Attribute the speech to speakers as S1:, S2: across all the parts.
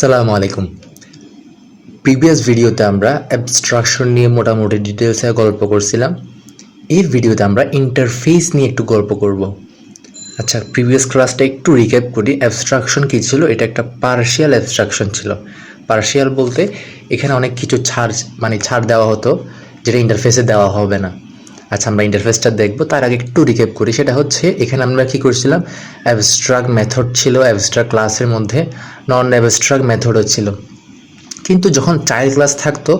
S1: সালামু আলাইকুম। প্রিভিয়াস ভিডিওতে আমরা অ্যাবস্ট্রাকশন নিয়ে মোটামুটি ডিটেলসে গল্প করছিলাম। এই ভিডিওতে আমরা ইন্টারফেস নিয়ে একটু গল্প করব। আচ্ছা প্রিভিয়াস ক্লাসটা একটু রিক্যাপ করি। অ্যাবস্ট্রাকশন কী ছিল? এটা একটা পার্শিয়াল অ্যাবস্ট্রাকশন ছিল। পার্শিয়াল বলতে এখানে অনেক কিছু ছাড় মানে ছাড় দেওয়া হতো, যেটা ইন্টারফেসে দেওয়া হবে না। আচ্ছা আমরা ইন্টারফেসটা দেখব। তার আগে একটু রিক্যাপ করি। সেটা হচ্ছে, এখানে আমরা কি করছিলাম? অ্যাবস্ট্রাক্ট মেথড ছিল অ্যাবস্ট্রাক্ট ক্লাসের মধ্যে। নন অ্যাবস্ট্রাক্ট মেথডও ছিল। কিন্তু যখন চায়ের ক্লাস থাকতো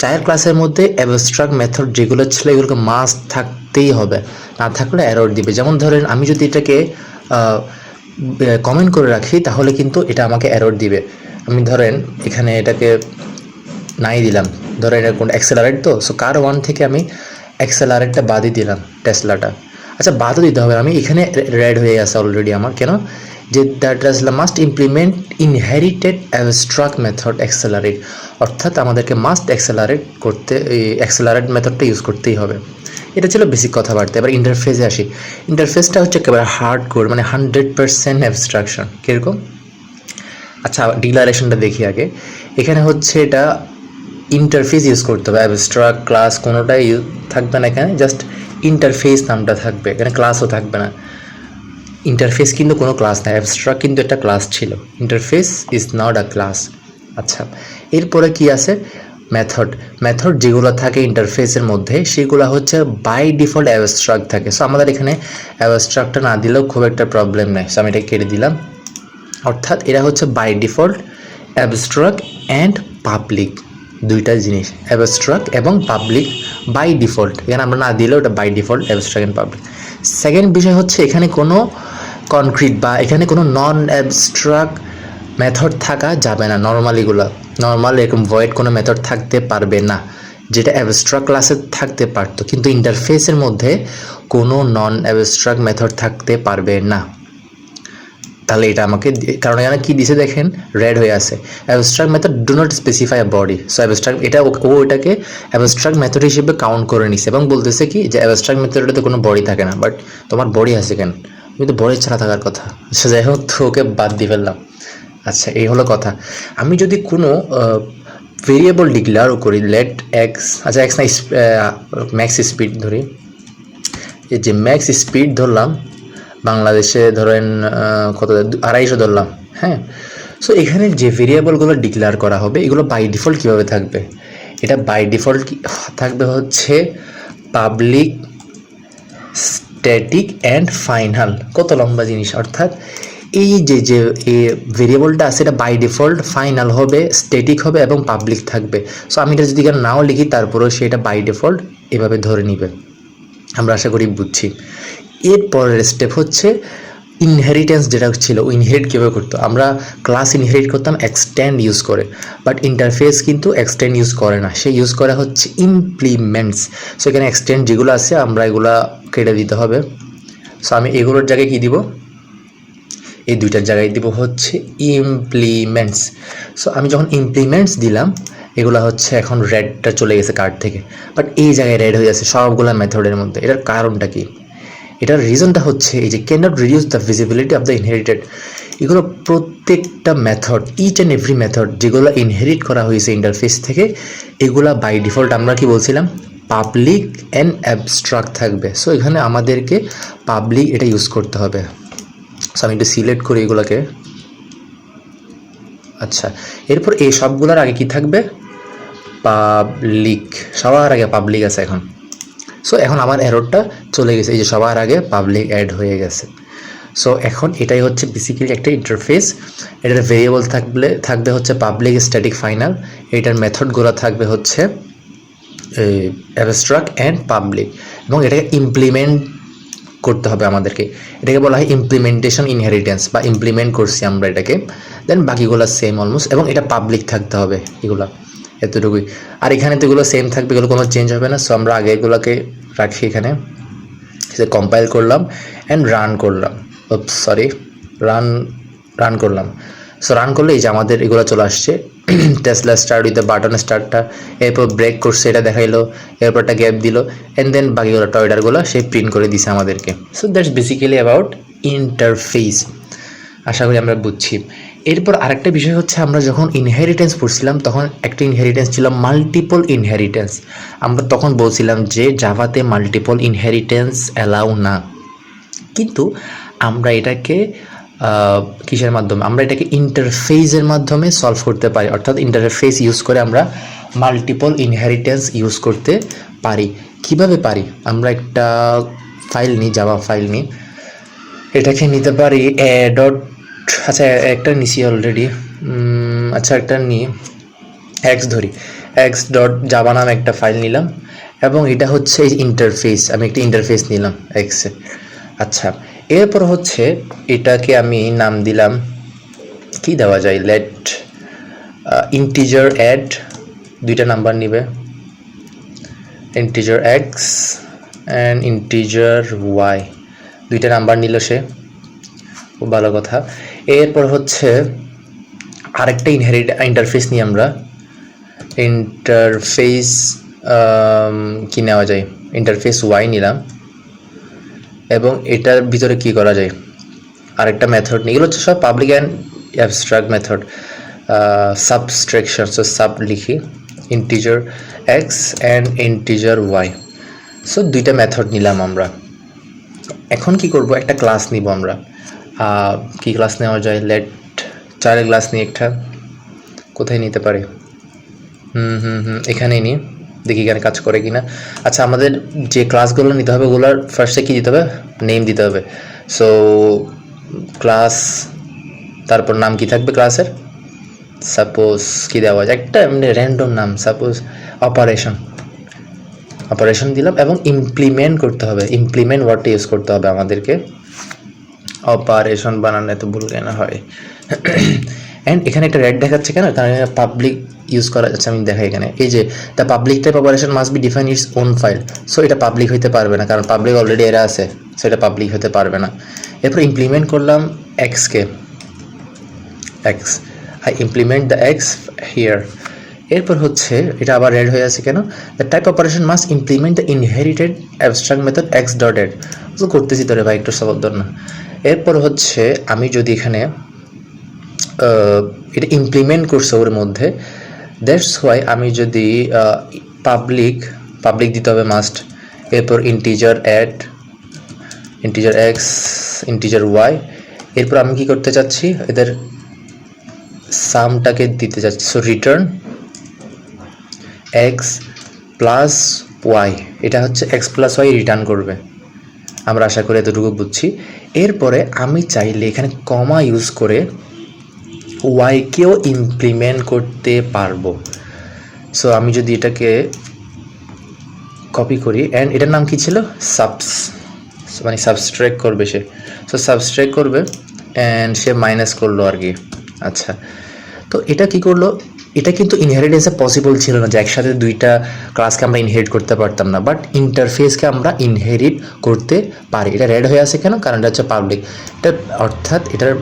S1: চায়ের ক্লাসের মধ্যে অ্যাবস্ট্রাক্ট মেথড যেগুলো ছিল, এগুলোকে মাস্ট থাকতেই হবে। না থাকলে এরর দিবে। যেমন ধরেন, আমি যদি এটাকে কমেন্ট করে রাখি, তাহলে কিন্তু এটা আমাকে এরর দিবে। আমি ধরেন, এখানে এটাকে নাই দিলাম। ধরেন এটা কোন অ্যাক্সেলারেট তো সো কার ওয়ান থেকে আমি অ্যাক্সেলারেটটা বাদই দিলাম টেসলাটা আচ্ছা বাদও দিতে হবে। আমি এখানে রেড হয়ে আছে অলরেডি আমার। কেন? যে that Tesla must implement inherited abstract method accelerate অর্থাৎ আমাদেরকে মাস্ট অ্যাক্সেলারেট করতে অ্যাক্সেলারেট মেথডটা ইউজ করতেই হবে। এটা ছিল বেসিক কথাবার্তা। এবার ইন্টারফেসে আসি। ইন্টারফেসটা হচ্ছে একেবারে হার্ড কোড মানে হান্ড্রেড পার্সেন্ট অ্যাবস্ট্রাকশন কীরকম? আচ্ছা ডিক্লারেশনটা দেখি আগে। এখানে হচ্ছে এটা ইন্টারফেস ইউজ করতে হবে অ্যাবস্ট্রাক্ট ক্লাস কোনোটাই থাকবে না এখানে জাস্ট ইন্টারফেস নামটা থাকবে, এখানে ক্লাসও থাকবে না। ইন্টারফেস কিন্তু কোনো ক্লাস না অ্যাবস্ট্রাক্ট কিন্তু একটা ক্লাস ছিল। Interface is not a class আচ্ছা এরপরে কি আছে? মেথড মেথড যেগুলো থাকে ইন্টারফেসের মধ্যে, সেগুলো হচ্ছে বাই ডিফল্ট অ্যাবস্ট্রাক্ট থাকে। সো আমাদের এখানে অ্যাবস্ট্রাক্টটা না দিলেও খুব একটা প্রবলেম নেই। সো আমি এটা কেটে দিলাম। অর্থাৎ, এরা হচ্ছে by default abstract and public দুইটা জিনিস অ্যাবস্ট্রাক্ট এবং পাবলিক বাই ডিফল্ট এখানে আমরা না দিলেও ওটা by default abstract and public second বিষয় হচ্ছে এখানে কোনো কনক্রিট বা এখানে কোনো নন অ্যাবস্ট্রাক্ট মেথড থাকা যাবে না নর্মালিগুলো নর্মাল এরকম ভয়েড কোনো মেথড থাকতে পারবে না, যেটা অ্যাবস্ট্রাক্ট ক্লাসে থাকতে পারতো। কিন্তু ইন্টারফেসের মধ্যে কোনো নন অ্যাবস্ট্রাক্ট মেথড থাকতে পারবে না। তাহলে এটা আমাকে কারণ এখানে কি দিছে দেখেন? রেড হয়ে আছে। Abstract method do not specify a body so abstract এটা ও এটাকে অ্যাবস্ট্রাক্ট মেথড হিসেবে কাউন্ট করে নিছে এবং বলতেছে কি যে অ্যাবস্ট্রাক্ট মেথডে কোনো বডি থাকে না। বাট তোমার বডি আছে কেন? তুমি তো বডি ছাড়া থাকার কথা। আচ্ছা যাই হোক তো ওকে বাদ দিয়ে ফেললাম। আচ্ছা এই হলো কথা। আমি যদি কোনো ভেরিয়েবল ডিক্লেয়ারও করি লেট এক্স আচ্ছা এক্স না ম্যাক্স স্পিড ধরি। এই যে ম্যাক্স স্পিড ধরলাম বাংলাদেশে ধরেন কত আড়াইশো ধরলাম হ্যাঁ? সো এখানে যে ভেরিয়েবলগুলো ডিক্লেয়ার করা হবে, এগুলো বাই ডিফল্ট কীভাবে থাকবে? এটা বাই ডিফল্ট থাকবে হচ্ছে পাবলিক স্ট্যাটিক অ্যান্ড ফাইনাল কত লম্বা জিনিস, অর্থাৎ এই যে যে ভেরিয়েবলটা আছে, এটা বাই ডিফল্ট ফাইনাল হবে স্ট্যাটিক হবে এবং পাবলিক থাকবে। সো আমি এটা যদি নাও লিখি, তারপরেও সেটা বাই ডিফল্ট এভাবে ধরে নিবে। আমরা আশা করি বুঝছি। এর পরের স্টেপ হচ্ছে ইনহেরিটেন্স যেটা ছিল ইনহেরিট কীভাবে করতো? আমরা ক্লাস ইনহেরিট করতাম এক্সটেন্ড ইউজ করে বাট ইন্টারফেস কিন্তু এক্সটেন্ড ইউজ করে না। সে ইউজ করা হচ্ছে ইমপ্লিমেন্টস সো এখানে এক্সটেন্ড যেগুলো আছে, আমরা এগুলা কেটে দিতে হবে। সো আমি এগুলোর জায়গায় কী দিব? এই দুইটার জায়গায় দিব হচ্ছে ইমপ্লিমেন্টস সো আমি যখন ইমপ্লিমেন্টস দিলাম, এগুলো হচ্ছে এখন রেডটা চলে গেছে কার্ড থেকে। বাট এই জায়গায় রেড হয়ে যাচ্ছে সবগুলো মেথডের মধ্যে। এটার কারণটা কি? এটার রিজনটা হচ্ছে এই যে can not reduce the visibility of the inherited এগুলো প্রত্যেকটা method each and every method যেগুলো ইনহেরিট করা হয়েছে ইন্টারফেস থেকে, এগুলা বাই ডিফল্ট আমরা কি বলছিলাম? পাবলিক অ্যান্ড অ্যাবস্ট্রাক্ট থাকবে। সো এখানে আমাদেরকে পাবলিক এটা ইউজ করতে হবে। সো আমি একটু সিলেক্ট করি এগুলোকে। আচ্ছা এরপর এই সবগুলোর আগে কি থাকবে? পাবলিক সবার আগে পাবলিক আছে এখন। সো এখন আমার অ্যারোডটা চলে গেছে। এই যে সবার আগে পাবলিক অ্যাড হয়ে গেছে। সো এখন এটাই হচ্ছে বেসিক্যালি একটা ইন্টারফেস এটার ভেরিয়েবল থাকলে, থাকবে হচ্ছে পাবলিক স্ট্যাটিক ফাইনাল এটার মেথডগুলো থাকবে হচ্ছে অ্যাবস্ট্রাক্ট অ্যান্ড পাবলিক এবং এটাকে ইমপ্লিমেন্ট করতে হবে আমাদেরকে। এটাকে বলা হয় ইমপ্লিমেন্টেশন ইনহেরিটেন্স বা ইমপ্লিমেন্ট করছি আমরা এটাকে। দেন বাকিগুলো সেম অলমোস্ট এবং এটা পাবলিক থাকতে হবে এগুলো। এতটুকুই। আর এখানে তো এগুলো সেম থাকবে, এগুলো কোনো চেঞ্জ হবে না। সো আমরা আগে এগুলোকে রাখি এখানে। সে কম্পাইল করলাম অ্যান্ড রান করলাম। সরি রান রান করলাম। সো রান করলে এই যে আমাদের এগুলো চলে আসছে। Tesla start with the button স্টার্টটা এরপর ব্রেক করছে, এটা দেখাইলো এরপর একটা গ্যাপ দিল অ্যান্ড দেন বাকিগুলো টয়টারগুলো সে প্রিন্ট করে দিছে আমাদেরকে। So that's basically about interface আশা করি আমরা বুঝছি। এরপর আরেকটা বিষয় হচ্ছে আমরা যখন ইনহেরিটেন্স পড়ছিলাম, তখন একটা ইনহেরিটেন্স ছিল মাল্টিপল ইনহেরিটেন্স আমরা তখন বলছিলাম যে জাভাতে মাল্টিপল ইনহেরিটেন্স অ্যালাউ না। কিন্তু আমরা এটাকে কিসের মাধ্যমে? আমরা এটাকে ইন্টারফেসের মাধ্যমে সলভ করতে পারি। অর্থাৎ ইন্টারফেস ইউজ করে আমরা মাল্টিপল ইনহেরিটেন্স ইউজ করতে পারি। কীভাবে পারি? আমরা একটা ফাইল নিই জাভা ফাইল নিই। এটাকে নিতে পারি এ ডট আচ্ছা একটা নিছি অলরেডি আচ্ছা একটা নিই এক্স ধরি। এক্স ডট জাবা নামে একটা ফাইল নিলাম, এবং এটা হচ্ছে ইন্টারফেস আমি একটা ইন্টারফেস নিলাম এক্সে আচ্ছা এরপর হচ্ছে এটাকে আমি নাম দিলাম, কি দেওয়া যায়? লেট ইন্টিজার অ্যাড দুইটা নাম্বার নিবে। Integer x and integer y দুইটা নাম্বার নিল সে। খুব ভালো কথা। এরপর হচ্ছে আরেকটা ইনহেরিট ইন্টারফেস নিয়ে আমরা ইন্টারফেস কি নেওয়া যায়? ইন্টারফেস ওয়াই নিলাম। এবং এটার ভিতরে কি করা যায়? আরেকটা মেথড নিয়ে। এগুলো হচ্ছে সব public and abstract method subtraction so sub লিখি। Integer x and integer y so দুইটা মেথড নিলাম আমরা। এখন কি করব? একটা ক্লাস নিব আমরা। কি ক্লাস নেওয়া যায়? লেট চারের ক্লাস নিয়ে একটা। কোথায় নিতে পারে? হুম হুম হুম, এখানেই নিই দেখি এখানে কাজ করে কিনা। আচ্ছা আমাদের যে ক্লাসগুলো নিতে হবে, ওগুলোর ফার্স্টে কী দিতে হবে? নেম দিতে হবে। সো ক্লাস তারপর নাম কি থাকবে ক্লাসের সাপোজ কি দেওয়া যায়? একটা এমনি র্যান্ডম নাম সাপোজ অপারেশন অপারেশন দিলাম এবং ইমপ্লিমেন্ট করতে হবে। ইমপ্লিমেন্ট ওয়ার্ডটা ইউজ করতে হবে আমাদেরকে। অপারেশন বানানো এত ভুল কেন হয়? অ্যান্ড এখানে একটা রেড দেখাচ্ছে কেন? কারণ পাবলিক ইউজ করা যাচ্ছে, আমি দেখাই এখানে। এই যে the public type operation must be define its own file so এটা পাবলিক হইতে পারবে না, কারণ পাবলিক অলরেডি এরা আছে সো এটা পাবলিক হতে পারবে না। এরপর ইমপ্লিমেন্ট করলাম এক্সকে x I implement the x here এরপর হচ্ছে, এটা আবার রেড হয়ে আছে কেন? The type operation must implement the inherited abstract method x dot add করতেছি তোরে ভাই, একটু সাবধান না। এরপর হচ্ছে আমি যদি এখানে এটা ইমপ্লিমেন্ট করছে ওর মধ্যে দ্যাটস ওয়াই আমি যদি পাবলিক পাবলিক দিতে হবে মাস্ট এরপর integer add integer x integer y এরপর আমি কি করতে চাচ্ছি? এদের সামটাকে দিতে চাচ্ছি so return x plus y এটা হচ্ছে এক্স প্লাস ওয়াই রিটার্ন করবে। আমরা আশা করি এতটুকু বুঝছি। এরপরে আমি চাইলে এখানে কমা ইউজ করে ওয়াইকেও ইমপ্লিমেন্ট করতে পারব। সো আমি যদি এটাকে কপি করি অ্যান্ড এটার নাম কি ছিল? সাবস মানে সাবস্ট্রেক করবে সে। সো সাবস্ট্রেক করবে অ্যান্ড সে মাইনাস করল আর কি। আচ্ছা তো এটা কি করল? এটা কিন্তু ইনহেরিটেন্সে পসিবল ছিল না যে একসাথে দুইটা ক্লাসকে আমরা ইনহেরিট করতে পারতাম না বাট ইন্টারফেসকে আমরা ইনহেরিট করতে পারি। এটা রেড হয়ে আছে কেন? কারণ এটা হচ্ছে পাবলিক এটা অর্থাৎ এটার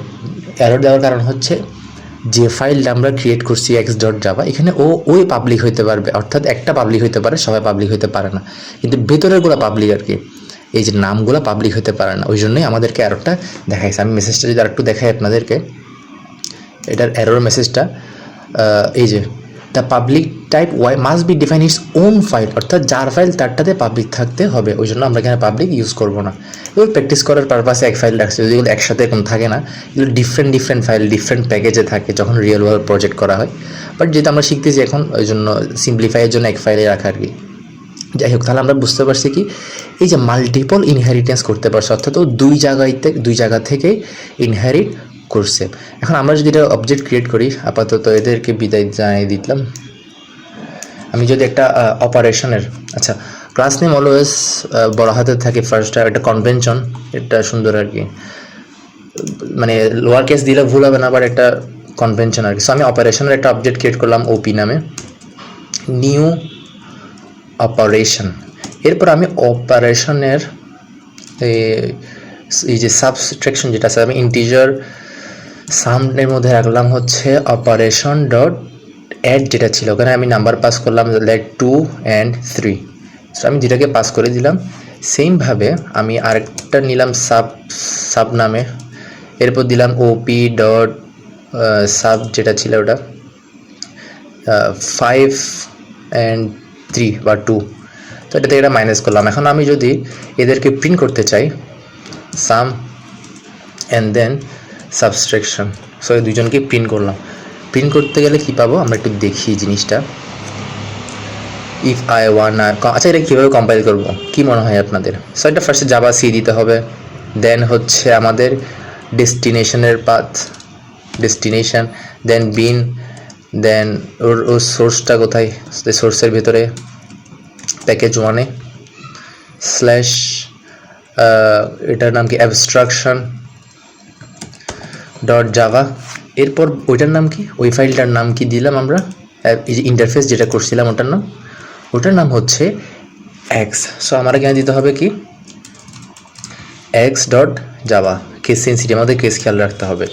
S1: অ্যারো দেওয়ার কারণ হচ্ছে যে ফাইলটা আমরা ক্রিয়েট করছি এক্স ডট জাভা এখানে ও, ওই পাবলিক হইতে পারবে। অর্থাৎ একটা পাবলিক হইতে পারে, সবাই পাবলিক হইতে পারে না। কিন্তু ভেতরেরগুলো পাবলিক আর কি। এই যে নামগুলো পাবলিক হতে পারে না। ওই জন্যই আমাদেরকে অ্যারোটা দেখাইছে। আমি মেসেজটা যদি আরেকটু দেখাই আপনাদেরকে, এটার অ্যারোর মেসেজটা এই যে the public type y must be define its own file অর্থাৎ যার ফাইল তারটাতে পাবলিক থাকতে হবে, ওই জন্য আমরা এখানে পাবলিক ইউজ করব না। এগুলো প্র্যাকটিস করার পারপাসে এক ফাইল রাখছে যেগুলো একসাথে এরকম থাকে না, এগুলো ডিফারেন্ট ডিফারেন্ট ফাইল ডিফারেন্ট প্যাকেজে থাকে, যখন রিয়েল ওয়ার্ল্ড প্রজেক্ট করা হয়। বাট যেহেতু আমরা শিখতেছি এখন, ওই জন্য সিম্পলিফাইয়ের জন্য এক ফাইলে রাখা আর কি। যাই হোক, তাহলে আমরা বুঝতে পারছি কি, এই যে মাল্টিপল ইনহেরিটেন্স করতে পারছে, অর্থাৎ ও দুই জায়গায় দুই জায়গা থেকেই ইনহেরিট করছে। এখন আমরা যদি এটা অবজেক্ট ক্রিয়েট করি, আপাতত এদেরকে বিদায় জানিয়ে দিলাম। আমি যদি একটা অপারেশনের আচ্ছা ক্লাস নেম অলওয়েজ বড় হাতে থাকে ফার্স্ট একটা কনভেনশন এটা সুন্দর আর কি। মানে লোয়ার কেস দিলে ভুল হবে না বাট একটা কনভেনশন আর কি। সো আমি অপারেশনের একটা অবজেক্ট ক্রিয়েট করলাম ওপি নামে। নিউ অপারেশন এরপর আমি অপারেশনের এই যে সাবস্ট্রাকশন যেটা আছে, আমি ইন্টিজার সামনের মধ্যে রাখলাম হচ্ছে অপারেশন ডট অ্যাড যেটা ছিল। ওখানে আমি নাম্বার পাস করলাম let two and three so আমি যেটাকে পাস করে দিলাম। সেমভাবে আমি আরেকটা নিলাম সাব সাব নামে। এরপর দিলাম ওপি ডট সাব যেটা ছিল ওটা। ফাইভ অ্যান্ড থ্রি বা টু তো এটা থেকে এটা মাইনাস করলাম। এখন আমি যদি এদেরকে প্রিন্ট করতে চাই sum and then subtraction so এই দুজনকে প্রিন্ট করলাম। প্রিন্ট করতে গেলে কী পাবো? আমরা একটু দেখি জিনিসটা। ইফ আই ওয়ান আর আচ্ছা এটা কীভাবে কম্পাইল করব? কী মনে হয় আপনাদের? সো এটা ফার্স্টে জাবা সি দিতে হবে। দেন হচ্ছে আমাদের ডেস্টিনেশনের পাথ ডেস্টিনেশন দেন বিন দেন ওর ওর সোর্সটা কোথায়? সোর্সের ভেতরে প্যাকেজ ওয়ানে স্ল্যাশ এটার নাম কি? অ্যাবস্ট্রাকশন ডট জাভা এরপর ওইটার নাম কি? ওই ফাইলটার নাম কি দিলাম আমরা? এই যে ইন্টারফেস যেটা করছিলাম ওটার নাম। ওটার নাম হচ্ছে এক্স সো আমার এখানে দিতে হবে কি? X dot Java case sensitive আমাদের কেস খেয়াল রাখতে হবে।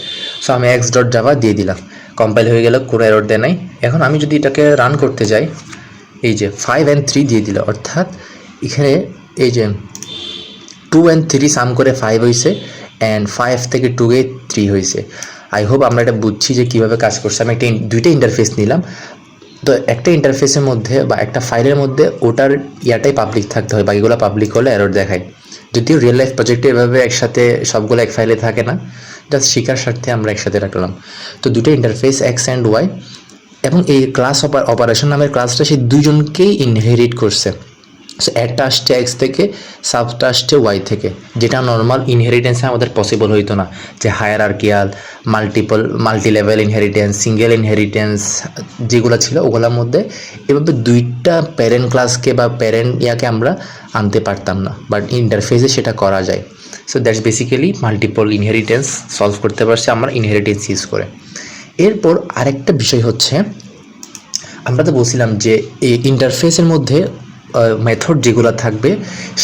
S1: সো আমি এক্স ডট জাভা দিয়ে দিলাম। কম্পাইল হয়ে গেল, কোনো এরর দেয় নাই। এখন আমি যদি এটাকে রান করতে যাই, এই যে ফাইভ অ্যান্ড থ্রি দিয়ে দিল, অর্থাৎ এখানে এই যে টু অ্যান্ড থ্রি সাম করে ফাইভ হয়েছে অ্যান্ড ফাইভ থেকে টু গে থ্রি হয়েছে। আই হোপ আমরা এটা বুঝছি যে কীভাবে কাজ করছে। আমি একটা দুইটা ইন্টারফেস নিলাম। তো একটা ইন্টারফেসের মধ্যে বা একটা ফাইলের মধ্যে ওটার ইয়াটাই পাবলিক থাকতে হয়। বাকিগুলো পাবলিক হলে এরর দেখায়। যদিও রিয়েল লাইফ প্রজেক্টে এভাবে একসাথে সবগুলো এক ফাইলে থাকে না। জাস্ট শিকার স্বার্থে আমরা একসাথে রাখলাম। তো দুটো ইন্টারফেস এক্স অ্যান্ড ওয়াই এবং এই ক্লাস অপারেশন নামের ক্লাসটা সেই দুজনকেই ইনহেরিট করছে। একটা আসছে এক্স থেকে, সাবটা আসছে ওয়াই থেকে। যেটা নর্মাল ইনহেরিটেন্সে আমাদের পসিবল হইতো না। যে hierarchical multiple multi level inheritance single inheritance যেগুলো ছিল ওগুলোর মধ্যে এভাবে দুইটা প্যারেন্ট ক্লাসকে বা প্যারেন্ট ইয়াকে আমরা আনতে পারতাম না। বাট ইন্টারফেসে সেটা করা যায়। So that's basically multiple inheritance solve করতে পারছি আমরা ইনহেরিটেন্স ইউজ করে। এরপর আরেকটা বিষয় হচ্ছে, আমরা তো বলছিলাম যে এই ইন্টারফেসের মধ্যে মেথড যেগুলো থাকবে,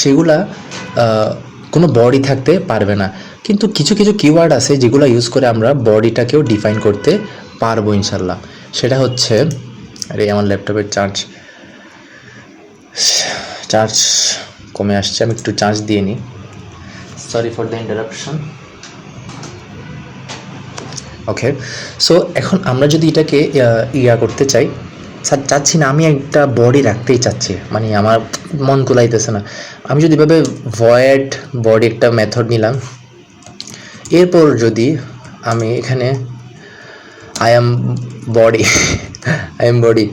S1: সেগুলা কোনো বডি থাকতে পারবে না। কিন্তু কিছু কিছু কিওয়ার্ড আছে যেগুলো ইউজ করে আমরা বডিটাকেও ডিফাইন করতে পারব ইনশাল্লাহ সেটা হচ্ছে, আরে আমার ল্যাপটপের চার্জ চার্জ কমে আসছে, আমি একটু চার্জ দিয়ে নিই। Sorry for the interruption okay so এখন আমরা যদি এটাকে ইয়া করতে চাই চাচ্ছি না, আমি একটা বডি রাখতেই চাচ্ছি মানে আমার মন কুলাইতেছে না। আমি যদি এভাবে ভয়েড বডি একটা মেথড নিলাম, এরপর যদি আমি এখানে I am body I am body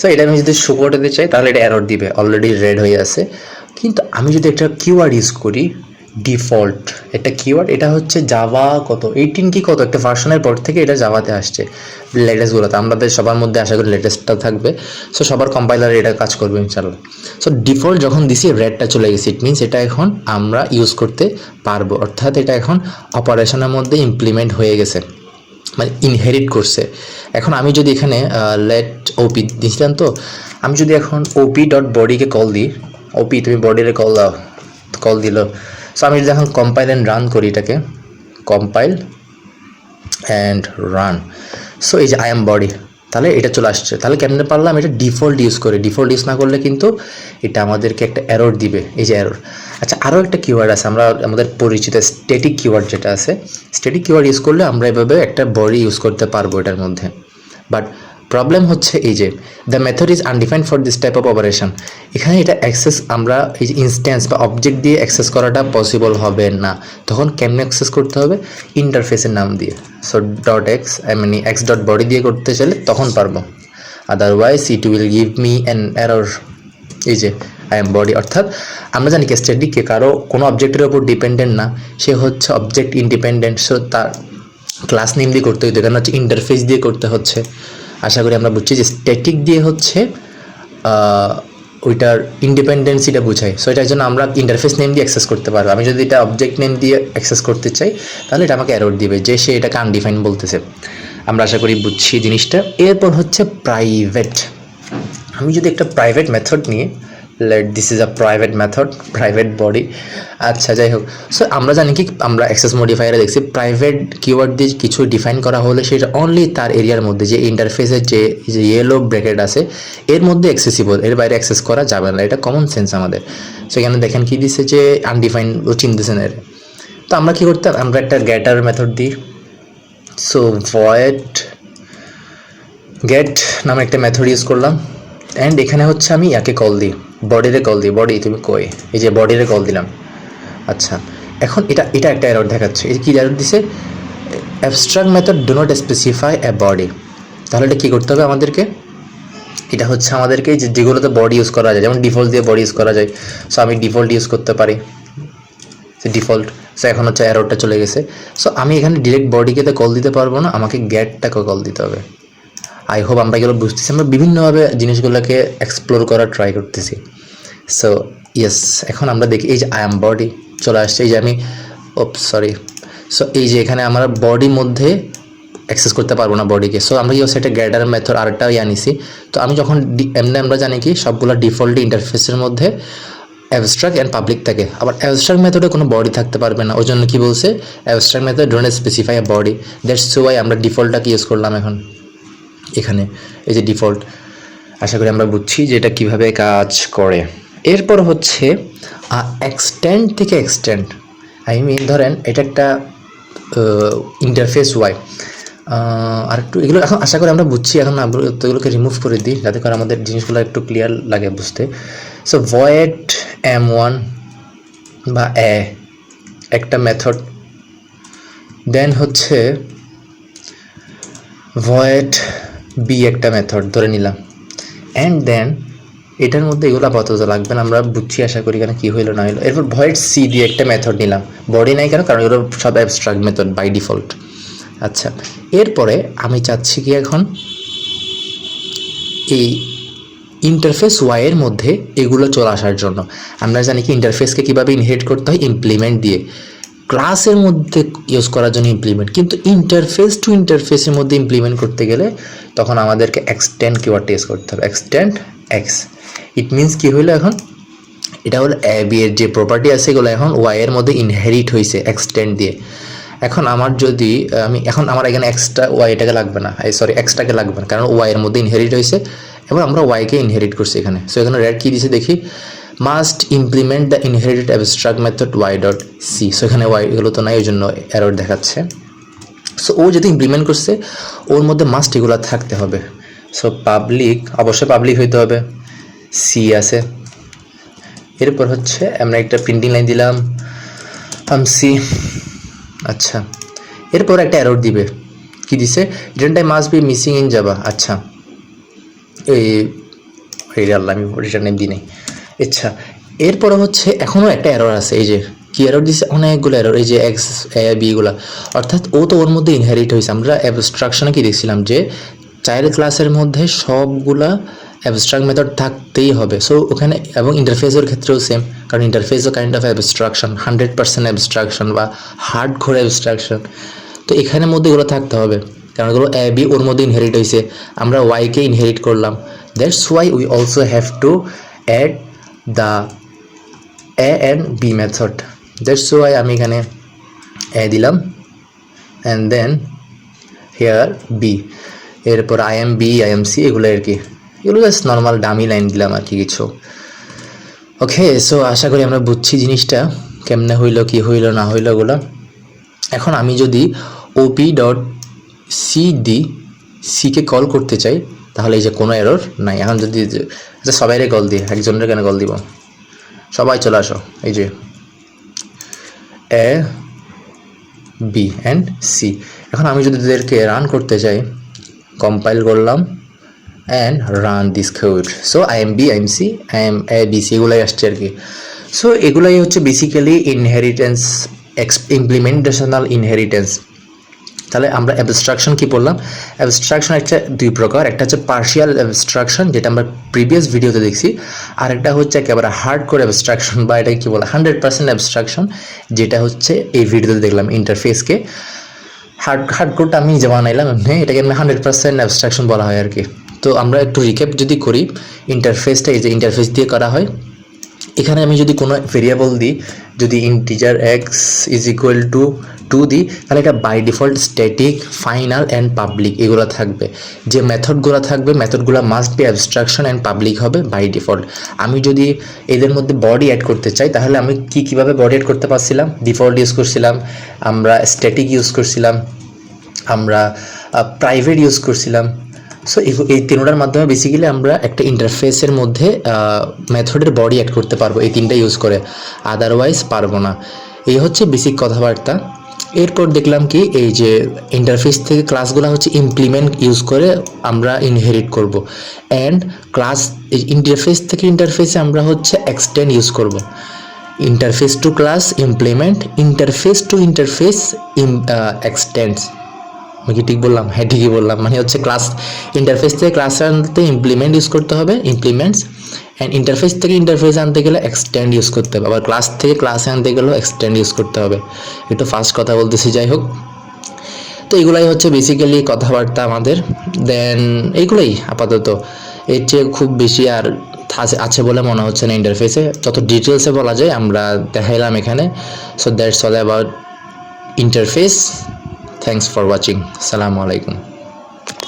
S1: so এটা আমি যদি শো করতে চাই, তাহলে এটা এরর দিবে অলরেডি রেড হয়ে আছে। কিন্তু আমি যদি একটা কিওয়ার্ড ইউজ করি ডিফল্ট। একটা কিওয়ার্ড এটা হচ্ছে জাভা কত? এইটিন কি কত? একটা ভার্সনের পর থেকে এটা জাভাতে আসছে লেটেস্টগুলোতে আমাদের সবার মধ্যে আশা করি লেটেস্টটা থাকবে। সো সবার কম্পাইলার এটা কাজ করবে ইনশাল্লাহ সো ডিফল্ট যখন দিছি রেডটা চলে গেছে। ইট মিনস এটা এখন আমরা ইউজ করতে পারব। অর্থাৎ এটা এখন অপারেশনের মধ্যে ইমপ্লিমেন্ট হয়ে গেছে। মানে ইনহেরিট করছে। এখন আমি যদি এখানে লেট ওপি দিয়েছিলাম তো, আমি যদি এখন ওপি ডট বডিকে কল দিই ওপি তুমি বডিরে কল দাও কল দিল। সো আমি যদি এখন কম্পাইল অ্যান্ড রান করি এটাকে। কম্পাইল অ্যান্ড রান সো এই যে আই এম বডি তাহলে এটা চলে আসছে। তাহলে কেমনে পারলাম? এটা ডিফল্ট ইউজ করে। ডিফল্ট ইউজ না করলে কিন্তু এটা আমাদেরকে একটা এরর দিবে। এই যে এরর আচ্ছা আরও একটা কিওয়ার্ড আছে। আমরা, আমাদের পরিচিত স্ট্যাটিক কিওয়ার্ড যেটা আছে স্ট্যাটিক কিওয়ার্ড ইউজ করলে আমরা এভাবে একটা বডি ইউজ করতে পারব এটার মধ্যে। বাট প্রবলেম হচ্ছে এই যে the method is undefined for this type of operation এখানে এটা অ্যাক্সেস আমরা এই যে ইনস্ট্যান্স বা অবজেক্ট দিয়ে অ্যাক্সেস করাটা পসিবল হবে না। তখন কেমনে অ্যাক্সেস করতে হবে? ইন্টারফেসের নাম দিয়ে। সো ডট এক্স আই মানে এক্স ডট বডি দিয়ে করতে চাইলে তখন পারব। Otherwise it will give me an error এই যে আই এম বডি অর্থাৎ আমরা জানি কি স্ট্যাটিককে কারও কোনো অবজেক্টের ওপর ডিপেন্ডেন্ট না। সে হচ্ছে অবজেক্ট ইন্ডিপেন্ডেন্ট সো তার ক্লাস নেম দিয়ে করতে হইতো এখানে হচ্ছে ইন্টারফেস দিয়ে করতে হচ্ছে। আশা করি আমরা বুঝছি যে স্ট্যাটিক দিয়ে হচ্ছে ওইটার ইন্ডিপেন্ডেন্সিটা বোঝায়। সো এটার জন্য আমরা ইন্টারফেস নেম দিয়ে অ্যাক্সেস করতে পারব। আমি যদি এটা অবজেক্ট নেম দিয়ে অ্যাক্সেস করতে চাই, তাহলে এটা আমাকে অ্যারোড দিবে যে সে এটাকে আনডিফাইন বলতেছে। আমরা আশা করি বুঝছি জিনিসটা। এরপর হচ্ছে প্রাইভেট আমি যদি একটা প্রাইভেট মেথড নিয়ে let this is a private method private body আচ্ছা যাই হোক। সো আমরা জানি কি, আমরা অ্যাক্সেস মডিফায়ারে দেখছি প্রাইভেট কিওয়ার্ড দিয়ে কিছু ডিফাইন করা হলে সেটা অনলি তার এরিয়ার মধ্যে, যে ইন্টারফেসের যে ইয়েলো ব্র্যাকেট আছে, এর মধ্যে অ্যাক্সেসিবল এর বাইরে অ্যাক্সেস করা যাবে না। এটা কমন সেন্স আমাদের। সেখানে দেখেন কি দিচ্ছে যে আনডিফাইন চিনতেছেন এর। তো আমরা কি করতাম, আমরা একটা গ্যাটার মেথড দিই। সো ভয়েড গেট নামে একটা মেথড ইউজ করলাম। অ্যান্ড এখানে হচ্ছে আমি ইয়াকে কল দিই। বডিরে কল দিই। বডি, তুমি কই? এই যে বডিরে কল দিলাম। আচ্ছা এখন এটা এটা একটা এরর দেখাচ্ছে। এই কি এরর দিছে? Abstract method do not specify a body তাহলে এটা কী করতে হবে আমাদেরকে? এটা হচ্ছে আমাদেরকে যে যেগুলোতে বডি ইউজ করা যায়, যেমন ডিফল্ট দিয়ে বডি ইউজ করা যায়। সো আমি ডিফল্ট ইউজ করতে পারি। ডিফল্ট সো এখন হচ্ছে অ্যারোটা চলে গেছে। সো আমি এখানে ডিরেক্ট বডিকে তো কল দিতে পারব না, আমাকে গ্যাটটাকে কল দিতে হবে। আই হোপ আমরা এগুলো বুঝতেছি। আমরা বিভিন্নভাবে জিনিসগুলোকে এক্সপ্লোর করার ট্রাই করতেছি। সো ইয়েস এখন আমরা দেখি, এই যে আই এম বডি চলে আসছে, এই যে আমি ও সরি সো এই যে এখানে আমরা বডির মধ্যে অ্যাক্সেস করতে পারব না বডিকে সো আমরা ইয়ে সেটা গ্যাডার মেথড আরেকটা ইয়ে নিছি। তো আমি যখন এমনি আমরা জানি কি, সবগুলো ডিফল্ট ইন্টারফেসের মধ্যে অ্যাবস্ট্রাক্ট অ্যান্ড পাবলিক থাকে। আবার অ্যাবস্ট্রাক্ট মেথডে কোনো বডি থাকতে পারবে না। ওই জন্য কী বলছে? Abstract method don't specify a body that's why আমরা ডিফল্টটাকে ইউজ করলাম এখন। এখানে, এই যে ডিফল্ট আশা করি আমরা বুঝছি যে এটা কীভাবে কাজ করে। এরপর হচ্ছে এক্সটেন্ড থেকে এক্সটেন্ড আই মিন ধরেন, এটা একটা ইন্টারফেস ওয়াই আর একটু এগুলো এখন আশা করি আমরা বুঝছি, এখন তো এগুলোকে রিমুভ করে দিই, যাতে করে আমাদের জিনিসগুলো একটু ক্লিয়ার লাগে বুঝতে। সো ভয়েড এম ওয়ান বা এ একটা মেথড দেন হচ্ছে ভয়েড বি একটা মেথড ধরে নিলাম। অ্যান্ড দেন এটার মধ্যে এগুলো আপাতত লাগবে না, আমরা বুঝছি, আশা করি কেন কী হইল না হইল। এরপর ভয়েড সি দিয়ে একটা মেথড নিলাম। বডি নাই কেন? কারণ এগুলো সব অ্যাবস্ট্রাক্ট মেথড বাই ডিফল্ট আচ্ছা এরপরে আমি চাচ্ছি কি এখন? এই ইন্টারফেস ওয়াইয়ের মধ্যে এগুলো চলে আসার জন্য। আমরা জানি কি ইন্টারফেসকে কীভাবে ইনহেরিট করতে হয়? ইমপ্লিমেন্ট দিয়ে। ক্লাসের মধ্যে ইউজ করার জন্য ইমপ্লিমেন্ট কিন্তু ইন্টারফেস টু ইন্টারফেসের মধ্যে ইমপ্লিমেন্ট করতে গেলে তখন আমাদেরকে এক্সটেন্ড কিওয়ার্ড টেস্ট করতে হবে। এক্সটেন্ড এক্স ইট মিনস কী হইল এখন? এটা হলো এ বি এর যে প্রপার্টি আছে, এগুলো এখন ওয়াই এর মধ্যে ইনহেরিট হয়েছে এক্সটেন্ড দিয়ে। এখন আমার যদি, আমি, এখন আমার এখানে এক্সট্রা ওয়াইটাকে লাগবে না। সরি এক্সট্রাকে লাগবে না, কারণ ওয়াই এর মধ্যে ইনহেরিট হয়েছে এবং আমরা ওয়াইকে ইনহেরিট করছি এখানে। সো এখানে রেড কী দিছে দেখি? Must implement the inherited abstract method y dot c so এখানে ওয়াই এগুলো তো নাই ওই জন্য এরর দেখাচ্ছে। সো ও যদি ইমপ্লিমেন্ট করছে, ওর মধ্যে মাস্ট এগুলো থাকতে হবে। সো পাবলিক অবশ্যই পাবলিক হইতে হবে। সি আছে। এরপর হচ্ছে, আমরা একটা প্রিন্টিং লাইন দিলাম। আম সি আচ্ছা। এরপর একটা অ্যারোর দিবে। কি দিছে? Return type must be missing in যাবা আচ্ছা। এই আল্লাহ, আমি রিটার্ন টাইম দিই নাই। আচ্ছা। এরপরে হচ্ছে এখনও একটা এরর আছে। এই যে, কি এরর দিছে? অনেকগুলো এরর এই যে এক্স এ বি এগুলা। অর্থাৎ ও তো ওর মধ্যে ইনহেরিট হয়েছে আমরা অ্যাবস্ট্রাকশনে কি দেখছিলাম যে চাইল্ড ক্লাসের মধ্যে সবগুলা অ্যাবস্ট্রাক্ট মেথড থাকতেই হবে। সো ওখানে এবং ইন্টারফেসের ক্ষেত্রেও সেম কারণ ইন্টারফেসও kind of abstraction hundred percent abstraction বা হার্ড ঘোর অ্যাবস্ট্রাকশন তো এখানের মধ্যে ওগুলো থাকতে হবে, কারণ এগুলো এ বি ওর মধ্যে ইনহেরিট হয়েছে। আমরা ওয়াইকে ইনহেরিট করলাম। That's why we also have to add the A and B method that's why আমি এখানে এ দিলাম অ্যান্ড দেন হেয়ার বি এরপর I am B I am C এগুলো আর কি। এগুলো জাস্ট নর্মাল ডামি লাইন দিলাম আর কি কিছু। ওকে সো আশা করি আমরা বুঝছি জিনিসটা, কেমনে হইল, কি হইল, না হইল ওগুলো এখন আমি যদি ওপি ডট সি ডি সিকে কল করতে চাই, তাহলে এই যে কোনো এরর নাই। এখন যদি আচ্ছা সবাইরে কল দিই, একজনের কেন কল দিব? সবাই চলে আসো, এই যে। এ বি অ্যান্ড সি এখন আমি যদি এদেরকে রান করতে চাই কম্পাইল করলাম and run this code so I am B I am C I am A B C এগুলাই আসছে আর কি। সো এগুলাই হচ্ছে basically inheritance x implementational inheritance তাহলে আমরা অ্যাবস্ট্রাকশন কি বললাম অ্যাবস্ট্রাকশন একটা দুই প্রকার, একটা হচ্ছে পার্শিয়াল অ্যাবস্ট্রাকশন যেটা আমরা প্রিভিয়াস ভিডিওতে দেখছি, আর একটা হচ্ছে একেবারে হার্ড করে অ্যাবস্ট্রাকশন বা এটাকে কি বলে হান্ড্রেড পার্সেন্ট অ্যাবস্ট্রাকশন যেটা হচ্ছে এই ভিডিওতে দেখলাম ইন্টারফেসকে হার্ড হার্ড কোডটা আমি নিজে বানাইলাম এমনি এটাকে আমি হান্ড্রেড পার্সেন্ট অ্যাবস্ট্রাকশন বলা হয় আর কি। তো আমরা একটু রিক্যাপ যদি করি ইন্টারফেসটা এই যে ইন্টারফেস দিয়ে করা হয় এখানে আমি যদি কোনো ভেরিয়েবল দিই, যদি integer x is equal to two দিই, তাহলে এটা by default static final and public এগুলো থাকবে। যে মেথডগুলো থাকবে মেথডগুলো must be abstraction and public হবে বাই ডিফল্ট আমি যদি এদের মধ্যে বডি অ্যাড করতে চাই, তাহলে আমি কি কীভাবে বডি অ্যাড করতে পারছিলাম? ডিফল্ট ইউজ করছিলাম, আমরা স্ট্যাটিক ইউজ করছিলাম, আমরা প্রাইভেট ইউজ করছিলাম। সো এই তিনটার মাধ্যমে বেসিক্যালি আমরা একটা ইন্টারফেসের মধ্যে মেথডের বডি অ্যাড করতে পারব, এই তিনটা ইউজ করে। আদারওয়াইজ পারব না। এই হচ্ছে বেসিক কথাবার্তা। এরপর দেখলাম কি, এই যে ইন্টারফেস থেকে ক্লাসগুলো হচ্ছে ইমপ্লিমেন্ট ইউজ করে আমরা ইনহেরিট করব। অ্যান্ড ক্লাস ইন্টারফেস থেকে ইন্টারফেসে আমরা হচ্ছে এক্সটেন্ড ইউজ করব। Interface to class implement interface to interface ইম এক্সটেন্ডস আমি কি ঠিক বললাম? হ্যাঁ ঠিকই বললাম। মানে হচ্ছে ক্লাস ইন্টারফেস থেকে ক্লাস আনতে ইমপ্লিমেন্ট ইউজ করতে হবে ইমপ্লিমেন্টস অ্যান্ড ইন্টারফেস থেকে ইন্টারফেস আনতে গেলে এক্সটেন্ড ইউজ করতে হবে। আবার ক্লাস থেকে ক্লাসে আনতে গেলেও এক্সটেন্ড ইউজ করতে হবে। একটু ফার্স্ট কথা বলতেছি, যাই হোক। তো এগুলাই হচ্ছে বেসিক্যালি কথাবার্তা আমাদের। দেন এইগুলোই আপাতত। এর চেয়ে খুব বেশি আর আছে- বলে মনে হচ্ছে না ইন্টারফেসে যত ডিটেলসে বলা যায়, আমরা দেখাইলাম এখানে। So that's all about interface thanks for watching সালামু আলাইকুম